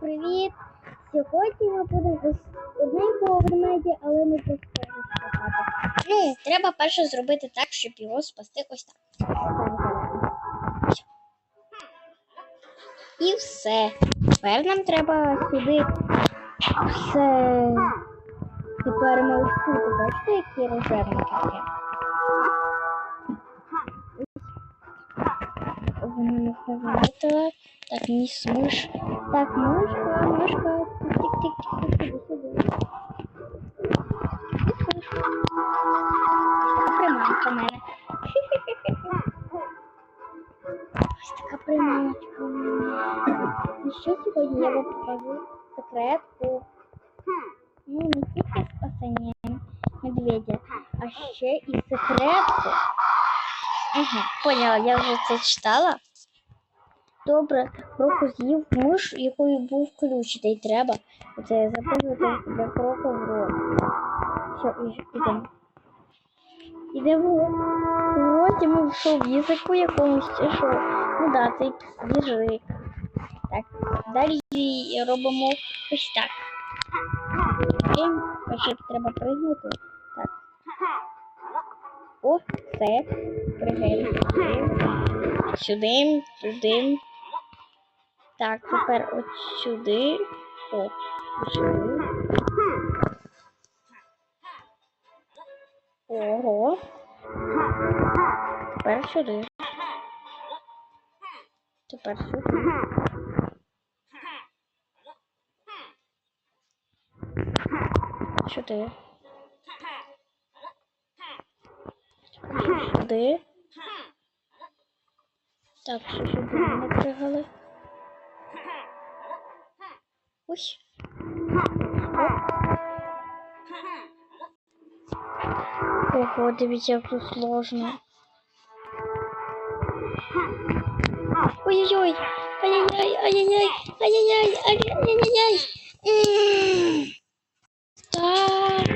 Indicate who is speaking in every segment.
Speaker 1: привіт! Сьогодні ми будемо ось одненького ведмедя, але не просто спасати.
Speaker 2: Ну, треба перше зробити так, щоб його спасти ось так. І все. Тепер нам треба сюди.
Speaker 1: Все. Тепер ми ось тут, бачите, які резервники є?
Speaker 2: Вона не. Так, ніс миш.
Speaker 1: Так, мишка, мишка, тик-тик-тик, сюди, сюди.
Speaker 2: Приманка в мене.
Speaker 1: Ось така приманочка у мене. І ще сьогодні я вам покажу секретку.
Speaker 2: Ну, не тільки спасення медведя, а ще і секретку. Угу, поняла, я вже це читала. Добре, Кроку з'їв миш, якою був ключ, та й треба. Оце записувати для кроку в рот. Все, ідемо. Ідемо. В роті язику якомусь чи що? Ну да, це якийсь. Так, далі робимо ось так. І перше треба пригнути. Так. О, все. Пригай. Сюди, туди. Так, тепер от сюди. О, сюди. Ого. Тепер сюди. Тепер сюди. Сюди. Сюди. Так, що сюди ми Ось. Ого, дивіться, як тут сложно. Ой-ой-ой! Ай-яй-яй! Ай-яй-яй! Ай-яй-яй! Ай-яй-яй! Так.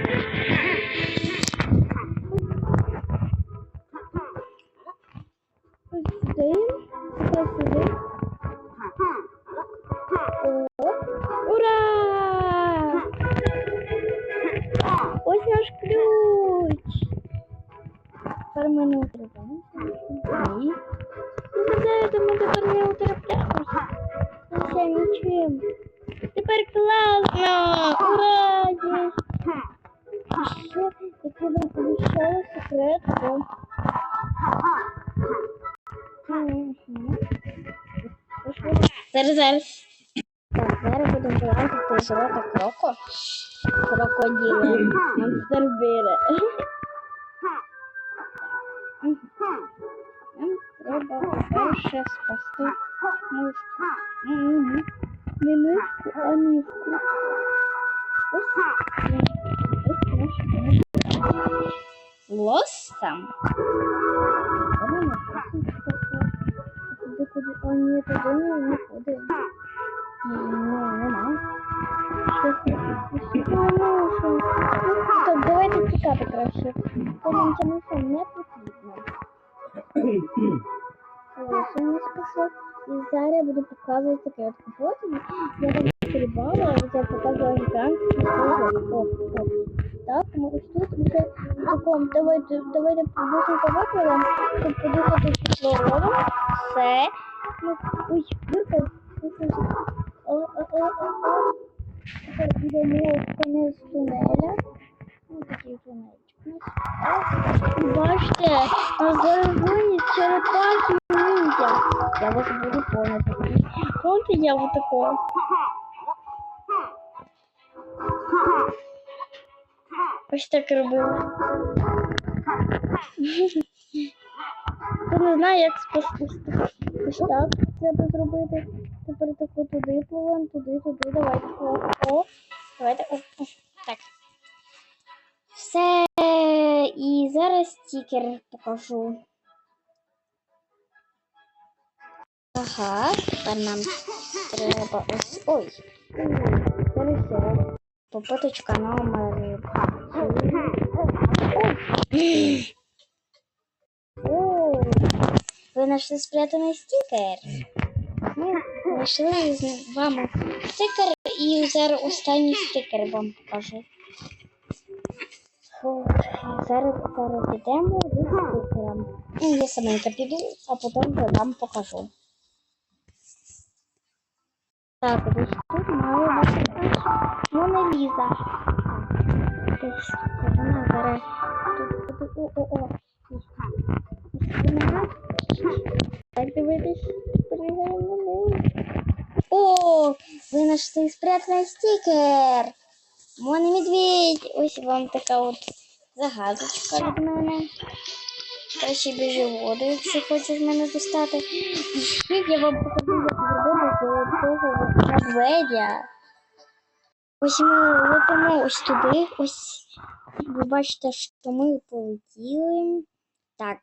Speaker 1: Сюди, сюди. Ось наш ключ. Тепер ми не утримаємося. Ні. Ну, це тому тепер не утримаємося. Все, нічим. Тепер класно! Ура! Є! І ще, як ви нам обіцяли, секретку. Мгм. Пішли.
Speaker 2: Зараз, зараз. Так, зараз будемо вилазити з рота кроко. Крокодила.
Speaker 1: Монстербіри.
Speaker 2: Нам треба перше спасти мишку.
Speaker 1: Мгм. Не мишку, Так, давайте тікати краще. Бо нам миша не потрібна. Ось, не спасла. І зараз я буду показувати секретку. Потім я там стрибала, я показувала гігантський круг. О, о. Так, ми ось тут вже в такому, давайте, давайте быстренько викладемо, щоб подихати кислородом.
Speaker 2: Все.
Speaker 1: Ну, ой, дирка, йдемо Бачите, на дорогоні черепахи ніндзя. Я вас буду помнити. Помните, я вот такого.
Speaker 2: Ось так робила.
Speaker 1: Хто не знає, як спастись. Ось так треба зробити. Тепер таку туди пливемо, туди, туди. Давайте. О, о.
Speaker 2: Давайте. О, о. Так. Все. І зараз стікер покажу. Ага, тепер нам треба ось. Ой. Зараз ще. Попиточка номер. Ой. О, ви знайшли спрятаний стікер.
Speaker 1: Ми
Speaker 2: знайшли з вами стикер і зараз останній стикер вам покажу. Зараз, підемо до стикера. Ну, Я саменька піду, а потім вам покажу. Так, десь тут має бути Мона Ліза. Десь вона тут буде. О-о-о. Так дивитись, пригаємо на неї. О, ви знайшли спрятаний стікер. Мона медведь. Ось вам така от загадочка від мене. Та ще біжи в воду, якщо хочеш мене достати. І я вам покажу, як зробити золотого медведя. Ось ми летимо ось туди. Ось ви бачите, що ми полетіли. Так,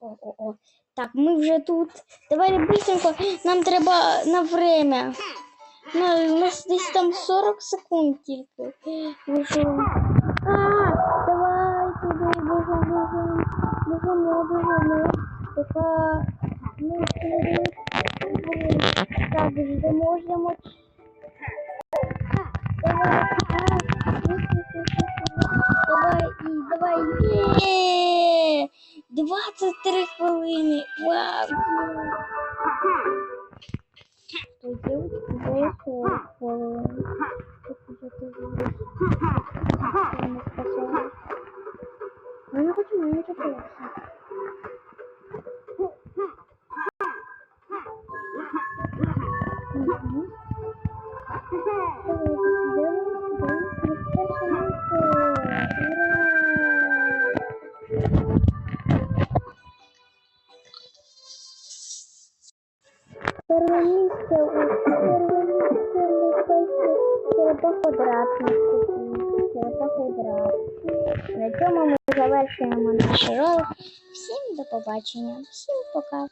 Speaker 2: о, о, о. Так, ми вже тут. Давай быстренько, нам треба на время. На, у нас десь там 40 секунд тільки. Ви? А, давай туди, біжимо, біжимо. Біжимо, біжимо. Пока ми туди. Так, ждемо, ждемо. Давай, давай, і давай. Є! 23 хвилини. Вау! Что делать? Было у черепа квадратний. по квадратний. На цьому ми завершуємо наш ролик. Всім до побачення. Всім пока.